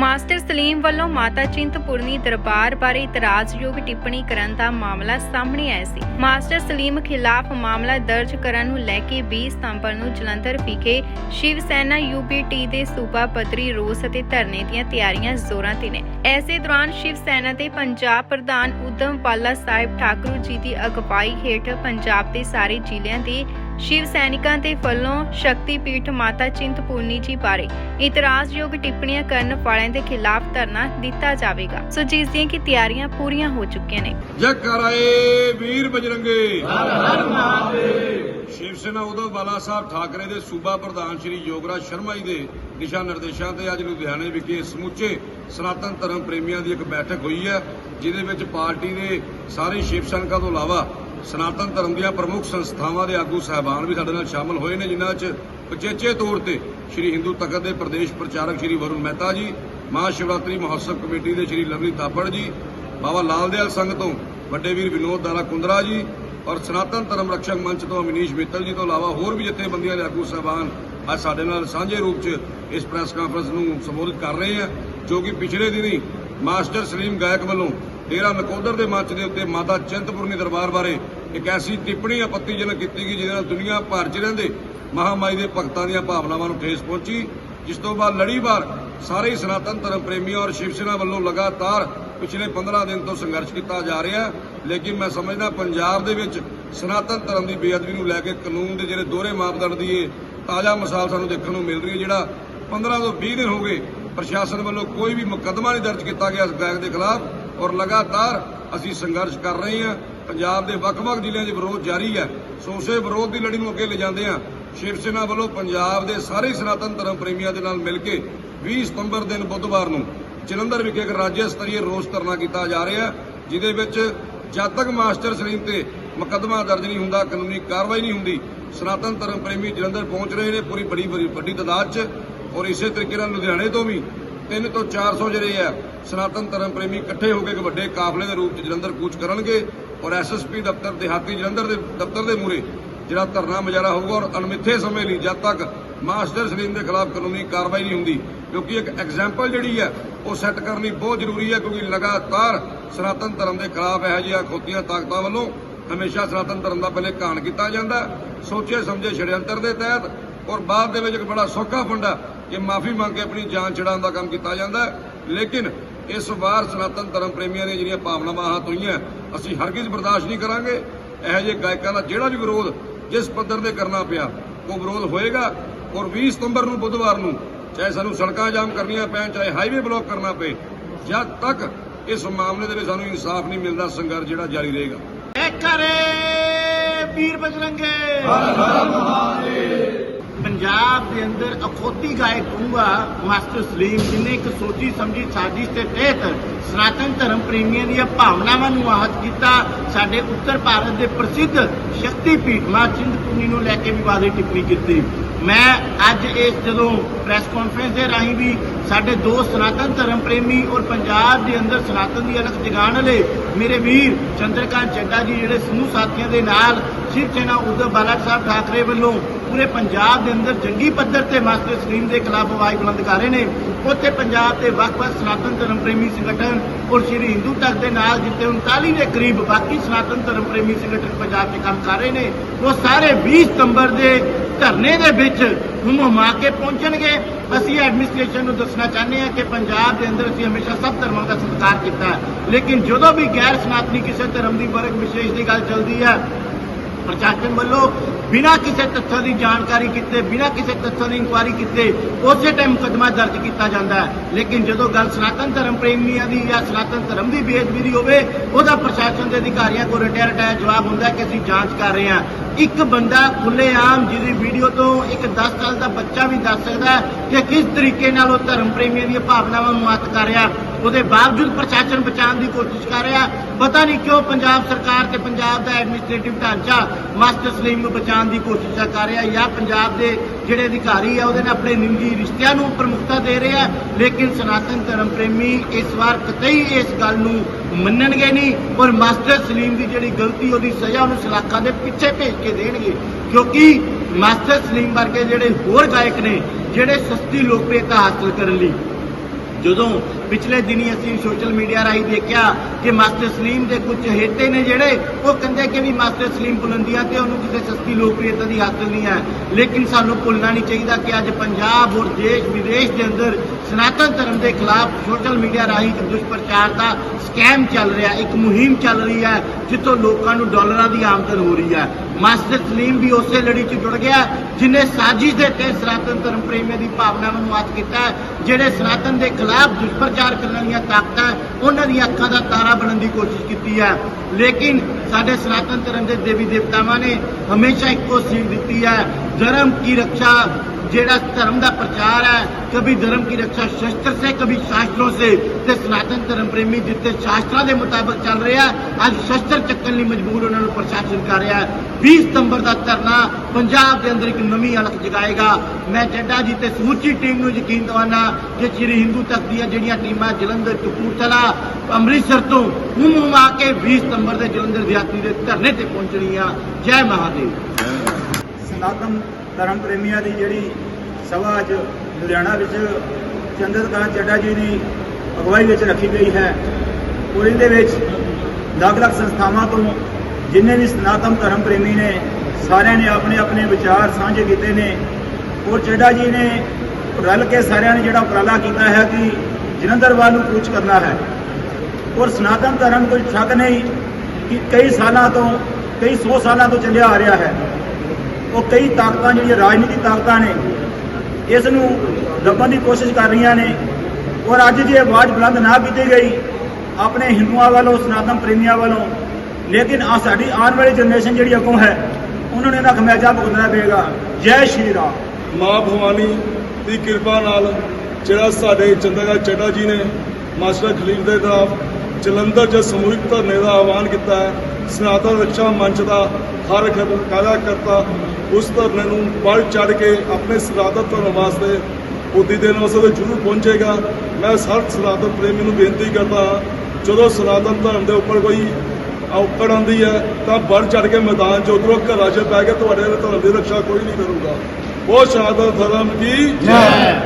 Master Salim ਵੱਲੋਂ ਮਾਤਾ ਚਿੰਤਪੁਰਨੀ ਦਰਬਾਰ ਬਾਰੇ ਇਤਰਾਜ਼ਯੋਗ ਟਿੱਪਣੀ ਕਰਨ ਦਾ ਮਾਮਲਾ ਸਾਹਮਣੇ ਆਇਆ ਸੀ। ਮਾਸਟਰ ਸਲੀਮ ਖਿਲਾਫ ਮਾਮਲਾ ਦਰਜ ਕਰਨ ਨੂੰ ਲੈ ਕੇ 20 ਸਤੰਬਰ ਨੂੰ ਜਲੰਧਰ ਵਿਖੇ ਸ਼ਿਵ ਸੈਨਾ ਯੂਪੀਟੀ ਦੇ ਸੂਬਾ ਪੱਧਰੀ ਰੋਸ ਅਤੇ ਧਰਨੇ ਦੀਆਂ ਤਿਆਰੀਆਂ ਜ਼ੋਰਾਂ ਤੇ ਨੇ। ਐਸੇ ਦੌਰਾਨ ਸ਼ਿਵ ਸੈਨਾ ਦੇ ਪੰਜਾਬ ਪ੍ਰਧਾਨ ਉਦਮ ਪਾਲਾ ਸਾਹਿਬ ਠਾਕੁਰ ਜੀ ਦੀ ਅਗਵਾਈ ਹੇਠ ਪੰਜਾਬ ਦੇ ਸਾਰੇ ਜ਼ਿਲ੍ਹਿਆਂ ਦੇ ਸ਼ਿਵ ਸੈਨਿਕਾਂ ਦੇ ਵੱਲੋਂ ਸ਼ਕਤੀਪੀਠ ਮਾਤਾ ਚਿੰਤਪੁਰਨੀ ਜੀ ਬਾਰੇ ਇਤਰਾਜ਼ਯੋਗ ਟਿੱਪਣੀਆਂ ਕਰਨ ਵਾਲਿਆਂ ਦੇ ਖਿਲਾਫ ਧਰਨਾ ਦਿੱਤਾ ਜਾਵੇਗਾ। ਸੋ ਜਿਸ ਦੀਆਂ ਕਿ ਤਿਆਰੀਆਂ ਪੂਰੀਆਂ ਹੋ ਚੁੱਕੀਆਂ ਨੇ। ਜੈ ਵੀਰ ਬਜਰੰਗੇ। ਹਰ ਹਰ ਮਹਾਦੇਵ। ਸ਼ਿਵ ਸੈਨਾ ਉਦੋਂ ਬਾਲਾ ਸਾਹਿਬ ਠਾਕਰੇ ਦੇ ਸੂਬਾ ਪ੍ਰਧਾਨ ਸ਼੍ਰੀ ਯੋਗਰਾਜ ਸ਼ਰਮਾ ਜੀ ਦੇ ਦਿਸ਼ਾ ਨਿਰਦੇਸ਼ਾਂ ਤੇ ਅੱਜ ਲੁਧਿਆਣੇ ਵਿਖੇ ਸਮੁੱਚੇ ਸਨਾਤਨ ਧਰਮ ਪ੍ਰੇਮੀਆਂ ਦੀ ਇੱਕ ਬੈਠਕ ਹੋਈ ਹੈ ਜਿਹਦੇ ਵਿੱਚ ਪਾਰਟੀ ਦੇ ਸਾਰੇ ਸ਼ਿਵ ਸੈਨਿਕਾਂ ਤੋਂ ਇਲਾਵਾ ਸਨਾਤਨ ਧਰਮ ਦੀਆਂ ਪ੍ਰਮੁੱਖ ਸੰਸਥਾਵਾਂ ਦੇ ਆਗੂ ਸਹਿਬਾਨ ਵੀ ਸਾਡੇ ਨਾਲ ਸ਼ਾਮਲ ਹੋਏ ਨੇ, ਜਿਨ੍ਹਾਂ 'ਚ ਉਚੇਚੇ ਤੌਰ ਤੇ ਸ਼੍ਰੀ ਹਿੰਦੂ ਤਖਤ ਦੇ ਪ੍ਰਦੇਸ਼ ਪ੍ਰਚਾਰਕ ਸ਼੍ਰੀ ਵਰੁਣ ਮਹਿਤਾ ਜੀ, ਮਹਾ ਸ਼ਿਵਰਾਤਰੀ ਮਹੋਤਸਵ ਕਮੇਟੀ ਦੇ ਸ਼੍ਰੀ ਲਵਲੀ ਤਾਪੜ ਜੀ ਬਾਬਾ ਲਾਲ ਦਿਆਲ ਸੰਘ ਤੋਂ ਵੱਡੇ ਵੀਰ ਵਿਨੋਦ ਦਾਰਾ ਕੁੰਦਰਾ ਜੀ ਔਰ ਸਨਾਤਨ ਧਰਮ ਰਕਸ਼ਕ ਮੰਚ ਤੋਂ ਅਮਨੀਸ਼ ਮਿੱਤਲ ਜੀ ਤੋਂ ਇਲਾਵਾ ਹੋਰ ਵੀ ਜਥੇਬੰਦੀਆਂ ਦੇ ਆਗੂ ਸਹਿਬਾਨ ਅੱਜ ਸਾਡੇ ਨਾਲ ਸਾਂਝੇ ਰੂਪ 'ਚ ਇਸ ਪ੍ਰੈਸ ਕਾਨਫਰੰਸ ਨੂੰ ਸੰਬੋਧਿਤ ਕਰ ਰਹੇ ਆ, ਜੋ ਕਿ ਪਿਛਲੇ ਦਿਨੀ ਮਾਸਟਰ ਸਲੀਮ ਗਾਇਕ ਵੱਲੋਂ ਡੇਰਾ ਨਕੋਦਰ ਦੇ ਮੰਚ ਦੇ ਉੱਤੇ ਮਾਤਾ ਚਿੰਤਪੁਰਨੀ ਦਰਬਾਰ ਬਾਰੇ ਇੱਕ ਐਸੀ ਟਿੱਪਣੀ ਆਪੱਤੀਜਨਕ ਕੀਤੀ ਗਈ ਜਿਹਦੇ ਨਾਲ ਦੁਨੀਆ ਭਰ 'ਚ ਰਹਿੰਦੇ ਮਹਾਮਾਈ ਦੇ ਭਗਤਾਂ ਦੀਆਂ ਭਾਵਨਾਵਾਂ ਨੂੰ ਠੇਸ ਪਹੁੰਚੀ, ਜਿਸ ਤੋਂ ਬਾਅਦ ਲੜੀਵਾਰ ਸਾਰੇ ਸਨਾਤਨ ਧਰਮ ਪ੍ਰੇਮੀਆਂ ਔਰ ਸ਼ਿਵ ਸੈਨਾ ਵੱਲੋਂ ਲਗਾਤਾਰ ਪਿਛਲੇ 15 ਦਿਨ ਤੋਂ ਸੰਘਰਸ਼ ਕੀਤਾ ਜਾ ਰਿਹਾ ਲੇਕਿਨ ਮੈਂ ਸਮਝਦਾ ਪੰਜਾਬ ਦੇ ਵਿੱਚ ਸਨਾਤਨ ਧਰਮ ਦੀ ਬੇਅਦਬੀ ਨੂੰ ਲੈ ਕੇ ਕਾਨੂੰਨ ਦੇ ਜਿਹੜੇ ਦੋਹਰੇ ਮਾਪਦੰਡ ਦੀ ਇਹ ਤਾਜ਼ਾ ਮਿਸਾਲ ਸਾਨੂੰ ਦੇਖਣ ਨੂੰ ਮਿਲ ਰਹੀ ਹੈ, ਜਿਹੜਾ 15 ਤੋਂ 20 ਦਿਨ ਹੋ ਗਏ ਪ੍ਰਸ਼ਾਸਨ ਵੱਲੋਂ ਕੋਈ ਵੀ ਮੁਕੱਦਮਾ ਨਹੀਂ ਦਰਜ ਕੀਤਾ ਗਿਆ ਇਸ ਗਾਇਕ ਦੇ ਖਿਲਾਫ। ਔਰ ਲਗਾਤਾਰ ਅਸੀਂ ਸੰਘਰਸ਼ ਕਰ ਰਹੇ ਹਾਂ। ਪੰਜਾਬ ਦੇ ਵੱਖ-ਵੱਖ ਜ਼ਿਲ੍ਹਿਆਂ 'ਚ ਵਿਰੋਧ ਜਾਰੀ ਹੈ। ਸੋ ਉਸੇ ਵਿਰੋਧ ਦੀ ਲੜੀ ਨੂੰ ਅੱਗੇ ਲੈ ਹਾਂ। ਸ਼ਿਵ ਸੈਨਾ ਵੱਲੋਂ ਪੰਜਾਬ ਦੇ ਸਾਰੇ ਸਨਾਤਨ ਧਰਮ ਪ੍ਰੇਮੀਆਂ ਦੇ ਨਾਲ ਮਿਲ ਕੇ 20 ਸਤੰਬਰ ਦਿਨ ਬੁੱਧਵਾਰ ਨੂੰ ਜਲੰਧਰ ਵਿਖੇ ਇੱਕ ਰਾਜ ਸਤਰੀ ਰੋਸ ਧਰਨਾ ਕੀਤਾ ਜਾ ਰਿਹਾ ਜਿਹਦੇ ਵਿੱਚ ਜਦ ਤੱਕ ਮਾਸਟਰ ਸਲੀਮ ਤੇ ਮੁਕੱਦਮਾ ਦਰਜ ਨਹੀਂ ਹੁੰਦਾ, ਕਾਨੂੰਨੀ ਕਾਰਵਾਈ ਨਹੀਂ ਹੁੰਦੀ, ਸਨਾਤਨ ਧਰਮ ਪ੍ਰੇਮੀ ਜਲੰਧਰ ਪਹੁੰਚ ਰਹੇ ਨੇ ਪੂਰੀ ਬੜੀ ਬੜੀ- ਵੱਡੀ ਤਾਦਾਦ 'ਚ ਔਰ ਇਸੇ ਤਰੀਕੇ ਨਾਲ ਲੁਧਿਆਣੇ ਤੋਂ ਵੀ 3 ਤੋਂ 400 ਜਿਹੜੇ ਆ ਸਨਾਤਨ ਧਰਮ ਪ੍ਰੇਮੀ ਇਕੱਠੇ ਹੋ ਕੇ ਇੱਕ ਵੱਡੇ ਕਾਫਲੇ ਦੇ ਰੂਪ 'ਚ ਜਲੰਧਰ ਕੂਚ ਕਰਨਗੇ ਔਰ ਐਸਐਸਪੀ ਦਫ਼ਤਰ ਦਿਹਾਤੀ ਜਲੰਧਰ ਦੇ ਦਫ਼ਤਰ ਦੇ ਮੂਹਰੇ ਜਿਹੜਾ ਧਰਨਾ ਮੁਜ਼ਾਹਰਾ ਹੋਊਗਾ ਔਰ ਅਣਮਿੱਥੇ ਸਮੇਂ ਲਈ ਜਦ ਤੱਕ ਮਾਸਟਰ ਸਲੀਮ ਦੇ ਖਿਲਾਫ ਕਾਨੂੰਨੀ ਕਾਰਵਾਈ ਨਹੀਂ ਹੁੰਦੀ, ਕਿਉਂਕਿ ਇੱਕ ਐਗਜ਼ਾਮਪਲ ਜਿਹੜੀ ਹੈ ਉਹ ਸੈੱਟ ਕਰਨੀ ਬਹੁਤ ਜ਼ਰੂਰੀ ਹੈ ਕਿਉਂਕਿ ਲਗਾਤਾਰ ਸਨਾਤਨ ਧਰਮ ਦੇ ਖਿਲਾਫ ਇਹੋ ਜਿਹੀਆਂ ਖੋਤੀਆਂ ਤਾਕਤਾਂ ਵੱਲੋਂ ਹਮੇਸ਼ਾ ਸਨਾਤਨ ਧਰਮ ਦਾ ਪਹਿਲੇ ਘਾਣ ਕੀਤਾ ਜਾਂਦਾ। ਸੋਚੇ ਸਮਝੇ ਛੜਯੰਤਰ ਦੇ ਤਹਿਤ ਔਰ ਬਾਅਦ ਦੇ ਵਿੱਚ ਇੱਕ ਬੜਾ ਸੌਖਾ ਫੰਡਾ ਕਿ ਮਾਫੀ ਮੰਗ ਕੇ ਆਪਣੀ ਜਾਨ ਛਡਾਉਣ ਦਾ ਕੰਮ ਕੀਤਾ ਜਾਂਦਾ ਹੈ। ਲੇਕਿਨ ਇਸ ਵਾਰ ਸਨਾਤਨ ਧਰਮ ਪ੍ਰੇਮੀਆਂ ਦੀਆਂ ਜਿਹੜੀਆਂ ਭਾਵਨਾਵਾਂ ਹੱਥ ਹੋਈਆਂ ਅਸੀਂ ਹਰਗਿਜ਼ ਬਰਦਾਸ਼ਤ ਨਹੀਂ ਕਰਾਂਗੇ। ਇਹੋ ਜਿਹੇ ਗਾਇਕਾਂ ਦਾ ਜਿਹੜਾ ਵੀ ਵਿਰੋਧ ਜਿਸ ਪੱਧਰ ਤੇ ਕਰਨਾ ਪਿਆ ਉਹ ਵਿਰੋਧ ਹੋਏਗਾ। ਔਰ 20 ਸਤੰਬਰ ਨੂੰ ਬੁੱਧਵਾਰ ਨੂੰ ਚਾਹੇ ਸਾਨੂੰ ਸੜਕਾਂ ਜਾਮ ਕਰਨੀਆਂ ਪੈਣ ਚਾਹੇ ਹਾਈਵੇ ਬਲੌਕ ਕਰਨਾ ਪਏ ਜਦ ਤੱਕ ਇਸ ਮਾਮਲੇ ਦੇ ਵਿੱਚ ਸਾਨੂੰ ਇਨਸਾਫ ਨਹੀਂ ਮਿਲਦਾ ਸੰਘਰਸ਼ ਜਿਹੜਾ ਜਾਰੀ ਰਹੇਗਾ। ਇਹ ਕਰੇ ਵੀਰ ਬਜਰੰਗੇ। ਹਰ ਹਰ ਮਹਾਦੇਵ ਪੰਜਾਬ ਦੇ ਅੰਦਰ ਅਖੋਤੀ ਗਾਇਕ ਕਹੂੰਗਾ ਮਾਸਟਰ ਸਲੀਮ, ਜਿਨੇ ਇੱਕ ਸੋਚੀ ਸਮਝੀ ਸਾਜ਼ਿਸ਼ ਦੇ ਤਹਿਤ ਸਨਾਤਨ ਧਰਮ ਪ੍ਰੇਮੀਆਂ ਦੀਆਂ ਭਾਵਨਾਵਾਂ ਨੂੰ ਆਹਤ ਕੀਤਾ। ਸਾਡੇ ਉੱਤਰ ਭਾਰਤ ਦੇ ਪ੍ਰਸਿੱਧ ਸ਼ਕਤੀਪੀਠ ਮਾਂ ਚਿੰਤਪੁਰਨੀ ਨੂੰ ਲੈ ਕੇ ਵਿਵਾਦਿਤ ਟਿੱਪਣੀ ਕੀਤੀ। ਮੈਂ ਅੱਜ ਇਸ ਜਦੋਂ ਪ੍ਰੈਸ ਕਾਨਫਰੰਸ ਦੇ ਰਾਹੀਂ ਵੀ ਸਾਡੇ ਦੋ ਸਨਾਤਨ ਧਰਮ ਪ੍ਰੇਮੀ ਔਰ ਪੰਜਾਬ ਦੇ ਅੰਦਰ ਸਨਾਤਨ ਦੀ ਅਲਖ ਜਗਾਉਣ ਵਾਲੇ ਮੇਰੇ ਵੀਰ ਚੰਦਰਕਾਂਤ ਚੱਡਾ ਜੀ, ਜਿਹੜੇ ਸਮੂਹ ਸਾਥੀਆਂ ਦੇ ਨਾਲ ਸ਼ਿਵ ਸੈਨਾ ਉद्धਵ ਬਾਲਾ ਸਾਹਿਬ ਠਾਕਰੇ ਵੱਲੋਂ ਪੂਰੇ ਪੰਜਾਬ ਦੇ ਅੰਦਰ ਜੰਗੀ ਪੱਧਰ ਤੇ ਮਾਸਟਰ ਸਲੀਮ ਦੇ ਖਿਲਾਫ ਆਵਾਜ਼ ਬੁਲੰਦ ਕਰ ਰਹੇ ਨੇ। ਉੱਥੇ ਪੰਜਾਬ ਦੇ ਵੱਖ-ਵੱਖ ਸਨਾਤਨ ਧਰਮ ਪ੍ਰੇਮੀ ਸੰਗਠਨ ਔਰ ਸ਼੍ਰੀ ਹਿੰਦੂ ਤੱਕ ਦੇ ਨਾਲ ਜਿੱਥੇ 39 ਦੇ ਕਰੀਬ ਬਾਕੀ ਸਨਾਤਨ ਧਰਮ ਪ੍ਰੇਮੀ ਸੰਗਠਨ ਪੰਜਾਬ 'ਚ ਕੰਮ ਕਰ ਰਹੇ ਨੇ, ਉਹ ਸਾਰੇ 20 ਸਤੰਬਰ ਦੇ ਧਰਨੇ ਦੇ ਵਿੱਚ ਹੁਮਾ ਕੇ ਪਹੁੰਚਣਗੇ। ਅਸੀਂ ਐਡਮਿਨਿਸਟ੍ਰੇਸ਼ਨ ਨੂੰ ਦੱਸਣਾ ਚਾਹੁੰਦੇ ਹਾਂ ਕਿ ਪੰਜਾਬ ਦੇ ਅੰਦਰ ਅਸੀਂ ਹਮੇਸ਼ਾ ਸਭ ਧਰਮਾਂ ਦਾ ਸਤਿਕਾਰ ਕੀਤਾ ਲੇਕਿਨ ਜਦੋਂ ਵੀ ਗੈਰ ਸਨਾਤਨੀ ਕਿਸੇ ਧਰਮ ਦੀ ਵਰਗ ਵਿਸ਼ੇਸ਼ ਦੀ ਗੱਲ ਚੱਲਦੀ ਹੈ ਪ੍ਰਸ਼ਾਸਨ ਵੱਲੋਂ ਬਿਨਾਂ ਕਿਸੇ ਤੱਥਾਂ ਦੀ ਜਾਣਕਾਰੀ ਕੀਤੇ, ਬਿਨਾਂ ਕਿਸੇ ਤੱਥਾਂ ਦੀ ਇਨਕੁਆਇਰੀ ਕੀਤੇ, ਉਸੇ ਟਾਈਮ ਮੁਕੱਦਮਾ ਦਰਜ ਕੀਤਾ ਜਾਂਦਾ ਹੈ। ਲੇਕਿਨ ਜਦੋਂ ਗੱਲ ਸਨਾਤਨ ਧਰਮ ਪ੍ਰੇਮੀਆਂ ਦੀ ਜਾਂ ਸਨਾਤਨ ਧਰਮ ਦੀ ਬੇਅਦਬੀ ਹੋਵੇ, ਉਹਦਾ ਪ੍ਰਸ਼ਾਸਨ ਦੇ ਅਧਿਕਾਰੀਆਂ ਕੋਲ ਰਟਿਆ ਰਟਾਇਆ ਜਵਾਬ ਹੁੰਦਾ ਕਿ ਅਸੀਂ ਜਾਂਚ ਕਰ ਰਹੇ ਹਾਂ। ਇੱਕ ਬੰਦਾ ਖੁੱਲ੍ਹੇਆਮ ਜਿਹਦੀ ਵੀਡੀਓ ਤੋਂ ਇੱਕ 10 ਸਾਲ ਦਾ ਬੱਚਾ ਵੀ ਦੱਸ ਸਕਦਾ ਕਿ ਕਿਸ ਤਰੀਕੇ ਨਾਲ ਉਹ ਧਰਮ ਪ੍ਰੇਮੀਆਂ ਦੀਆਂ ਭਾਵਨਾਵਾਂ ਨੂੰ ਮੱਤ ਕਰ ਰਿਹਾ। ਉਹਦੇ ਬਾਵਜੂਦ ਪ੍ਰਸ਼ਾਸਨ ਬਚਾਉਣ ਦੀ ਕੋਸ਼ਿਸ਼ ਕਰ ਰਿਹਾ। ਪਤਾ ਨਹੀਂ ਕਿਉਂ ਪੰਜਾਬ ਸਰਕਾਰ ਤੇ ਪੰਜਾਬ ਦਾ ਐਡਮਿਨਿਸਟ੍ਰੇਟਿਵ ਢਾਂਚਾ ਮਾਸਟਰ ਸਲੀਮ ਨੂੰ ਬਚਾਉਣ ਦੀ ਕੋਸ਼ਿਸ਼ ਕਰ ਰਿਹਾ। ਜਾਂ ਪੰਜਾਬ ਦੇ ਜਿਹੜੇ ਅਧਿਕਾਰੀ ਆ, ਉਹਦੇ ਨਾਲ ਆਪਣੇ ਨਿੱਜੀ ਰਿਸ਼ਤਿਆਂ ਨੂੰ ਪ੍ਰਮੁਖਤਾ ਦੇ ਰਿਹਾ। ਲੇਕਿਨ ਸਨਾਤਨ ਧਰਮ ਪ੍ਰੇਮੀ ਇਸ ਵਾਰ ਕਤਈ ਇਸ ਗੱਲ ਨੂੰ ਮੰਨਣਗੇ ਨਹੀਂ ਔਰ ਮਾਸਟਰ ਸਲੀਮ ਦੀ ਜਿਹੜੀ ਗਲਤੀ, ਉਹਦੀ ਸਜ਼ਾ ਉਹਨੂੰ ਸਲਾਖਾਂ ਦੇ ਪਿੱਛੇ ਭੇਜ ਕੇ ਦੇਣਗੇ। ਕਿਉਂਕਿ ਮਾਸਟਰ ਸਲੀਮ ਵਰਗੇ ਜਿਹੜੇ ਹੋਰ ਗਾਇਕ ਨੇ, ਜਿਹੜੇ ਸਸਤੀ ਲੋਕਪ੍ਰਿਅਤਾ ਹਾਸਲ ਕਰਨ ਲਈ ਜਦੋਂ ਪਿਛਲੇ ਦਿਨੀ ਅਸੀਂ ਸੋਸ਼ਲ ਮੀਡੀਆ ਰਾਹੀਂ ਦੇਖਿਆ ਕਿ ਮਾਸਟਰ ਸਲੀਮ ਦੇ ਕੁਝ ਹੇਤੇ ਨੇ ਜਿਹੜੇ, ਉਹ ਕਹਿੰਦੇ ਕਿ ਵੀ ਮਾਸਟਰ ਸਲੀਮ ਬੁਲੰਦੀਆਂ ਤੇ ਉਹਨੂੰ ਕਿਸੇ ਸਸਤੀ ਲੋਕਪ੍ਰਿਯਤਾ ਦੀ ਹਾਸਲ ਨਹੀਂ ਹੈ। ਲੇਕਿਨ ਸਾਨੂੰ ਭੁੱਲਣਾ ਨਹੀਂ ਚਾਹੀਦਾ ਕਿ ਅੱਜ ਪੰਜਾਬ ਔਰ ਦੇਸ਼, ਵਿਦੇਸ਼ ਦੇ ਅੰਦਰ ਸਨਾਤਨ ਧਰਮ ਦੇ ਖਿਲਾਫ ਸੋਸ਼ਲ ਮੀਡੀਆ ਰਾਹੀਂ ਇੱਕ ਦੁਸ਼ਪ੍ਰਚਾਰ ਦਾ ਸਕੈਮ ਚੱਲ ਰਿਹਾ, ਇੱਕ ਮੁਹਿੰਮ ਚੱਲ ਰਹੀ ਹੈ, ਜਿੱਥੋਂ ਲੋਕਾਂ ਨੂੰ ਡਾਲਰਾਂ ਦੀ ਆਮਦਨ ਹੋ ਰਹੀ ਹੈ। ਮਾਸਟਰ ਸਲੀਮ ਵੀ ਉਸੇ ਲੜੀ 'ਚ ਜੁੜ ਗਿਆ ਜਿਨੇ ਸਾਜ਼ਿਸ਼ ਦੇ ਤੇ ਸਨਾਤਨ ਧਰਮ ਪ੍ਰੇਮੀਆਂ ਦੀ ਭਾਵਨਾ ਨੂੰ ਮਾਤ ਕੀਤਾ ਜਿਹੜੇ ਸਨਾਤਨ ਦੇ ਖਿਲਾਫ ਦੁਸ਼ਪ੍ਰਚਾਰ ਕਰਨ ਵਾਲੀਆਂ ਤਾਕਤਾਂ ਉਹਨਾਂ ਦੀਆਂ ਅੱਖਾਂ ਦਾ ਤਾਰਾ ਬਣਨ ਦੀ ਕੋਸ਼ਿਸ਼ ਕੀਤੀ ਹੈ। ਲੇਕਿਨ ਸਾਡੇ ਸਨਾਤਨ ਧਰਮ ਦੇ ਦੇਵੀ ਦੇਵਤਾਵਾਂ ਨੇ ਹਮੇਸ਼ਾ ਇੱਕੋ ਸੀਖ ਦਿੱਤੀ ਹੈ, ਧਰਮ ਕੀ ਰੱਖਿਆ? ਜਿਹੜਾ ਧਰਮ ਦਾ ਪ੍ਰਚਾਰ ਹੈ ਕभी ਧਰਮ की रक्षा ਸ਼ਸਤਰ ਸੇ कभी शास्त्रों से ਤੇ ਸਨਾਤਨ ਧਰਮ ਪ੍ਰੇਮੀ ਜਿੱਤੇ ਸ਼ਾਸਤਰਾਂ ਦੇ ਮੁਤਾਬਕ ਚੱਲ ਰਿਹਾ, ਅੱਜ ਸ਼ਸਤਰ ਚੱਕਣ ਲਈ ਮਜਬੂਰ ਉਹਨਾਂ ਨੂੰ ਪ੍ਰਸ਼ਾਸਨ ਕਰ ਰਿਹਾ 20 ਸਤੰਬਰ ਦਾ ਧਰਨਾ ਪੰਜਾਬ ਦੇ ਅੰਦਰ ਇੱਕ ਨਵੀਂ ਅਲਖ ਜਗਾਏਗਾ। ਮੈਂ ਜੱਡਾ ਜੀ ਤੇ ਸਮੁੱਚੀ ਟੀਮ ਨੂੰ ਯਕੀਨ ਦਿਵਾਨਾ ਕਿ ਸ਼੍ਰੀ ਹਿੰਦੂ ਤੱਕ ਦੀਆਂ ਜਿਹੜੀਆਂ ਟੀਮਾਂ ਜਲੰਧਰ ਕਪੂਰਥਲਾ, ਅੰਮ੍ਰਿਤਸਰ ਤੋਂ ਹੁੰਮ ਹੁਮਾ ਕੇ 20 ਸਤੰਬਰ ਦੇ ਜਲੰਧਰ ਦਿਹਾਤੀ ਦੇ ਧਰਨੇ ਤੇ ਪਹੁੰਚਣੀਆਂ। ਜੈ ਮਹਾਦੇਵ। ਸਨਾਤਨ ਧਰਮ ਪ੍ਰੇਮੀਆਂ ਦੀ ਜਿਹੜੀ ਸਭਾ ਅੱਜ ਲੁਧਿਆਣਾ ਵਿੱਚ ਚੰਦਰ ਕਾਂਤ ਚੱਡਾ ਜੀ ਦੀ ਅਗਵਾਈ ਵਿੱਚ ਰੱਖੀ ਗਈ ਹੈ। ਔਰ ਇਹਦੇ ਵਿੱਚ ਅਲੱਗ-ਅਲੱਗ ਸੰਸਥਾਵਾਂ ਤੋਂ ਜਿੰਨੇ ਵੀ ਸਨਾਤਨ ਧਰਮ ਪ੍ਰੇਮੀ ਨੇ, ਸਾਰਿਆਂ ਨੇ ਆਪਣੇ ਆਪਣੇ ਵਿਚਾਰ ਸਾਂਝੇ ਕੀਤੇ ਨੇ। ਔਰ ਚੱਡਾ ਜੀ ਨੇ ਰਲ ਕੇ ਸਾਰਿਆਂ ਨੇ ਜਿਹੜਾ ਉਪਰਾਲਾ ਕੀਤਾ ਹੈ ਕਿ ਜਲੰਧਰ ਵੱਲ ਨੂੰ ਕੂਚ ਕਰਨਾ ਹੈ। ਔਰ ਸਨਾਤਨ ਧਰਮ ਕੋਈ ਸ਼ੱਕ ਨਹੀਂ ਕਿ ਕਈ ਸਾਲਾਂ ਤੋਂ, ਕਈ ਸੌ ਸਾਲਾਂ ਤੋਂ ਚੱਲਿਆ ਆ ਰਿਹਾ ਹੈ। ਉਹ ਕਈ ਤਾਕਤਾਂ, ਜਿਹੜੀਆਂ ਰਾਜਨੀਤਿਕ ਤਾਕਤਾਂ ਨੇ, ਇਸ ਨੂੰ ਦੱਬਣ ਦੀ ਕੋਸ਼ਿਸ਼ ਕਰ ਰਹੀਆਂ ਨੇ। ਔਰ ਅੱਜ ਜੇ ਆਵਾਜ਼ ਬੁਲੰਦ ਨਾ ਕੀਤੀ ਗਈ, ਆਪਣੇ ਹਿੰਦੂਆਂ ਵੱਲੋਂ, ਸਨਾਤਨ ਪ੍ਰੇਮੀਆਂ ਵੱਲੋਂ ਲੇਕਿਨ ਆ ਸਾਡੀ ਆਉਣ ਵਾਲੀ ਜਨਰੇਸ਼ਨ ਜਿਹੜੀ ਅੱਗੋਂ ਹੈ, ਉਹਨਾਂ ਨੇ ਇਹਦਾ ਖਮਿਆਜਾ ਭੁਗਤਣਾ ਪਏਗਾ। ਜੈ ਸ਼੍ਰੀ ਰਾਮ। ਮਾਂ ਭਵਾਨੀ ਦੀ ਕਿਰਪਾ ਨਾਲ ਜਿਹੜਾ ਸਾਡੇ ਚੰਦਰਗਾ ਚੱਡਾ ਜੀ ਨੇ ਮਾਸਟਰ ਖਲੀਲ ਦੇ ਦਾ ਜਲੰਧਰ 'ਚ ਸਮੂਹਿਕ ਧਰਨੇ ਦਾ ਆਹਵਾਨ ਕੀਤਾ ਹੈ, ਸਨਾਤਨ ਰੱਖਿਆ ਮੰਚ ਦਾ ਹਰ ਖ- ਕਰਤਾ ਉਸ ਧਰਨੇ ਨੂੰ ਵੱਧ ਚੜ ਕੇ ਆਪਣੇ ਸਨਾਤਨ ਧਰਮ ਵਾਸਤੇ ਬੁੱਧੀ ਦੇਣ ਵਾਸਤੇ ਜ਼ਰੂਰ ਪਹੁੰਚੇਗਾ। ਮੈਂ ਹਰ ਸਨਾਤਨ ਪ੍ਰੇਮੀ ਨੂੰ ਬੇਨਤੀ ਕਰਦਾ ਹਾਂ, ਜਦੋਂ ਸਨਾਤਨ ਧਰਮ ਦੇ ਉੱਪਰ ਕੋਈ ਔਕੜ ਆਉਂਦੀ ਹੈ ਤਾਂ ਬੜ ਚੜ ਕੇ ਮੈਦਾਨ 'ਚ ਉਧਰੋਂ ਘਰਾਂ 'ਚ ਪੈ ਕੇ ਤੁਹਾਡੇ ਧਰਮ ਦੀ ਰੱਖਿਆ ਕੋਈ ਨਹੀਂ ਕਰੂਗਾ। ਉਹ ਸਨਾਤਨ ਧਰਮ ਕੀ? ਜੈ।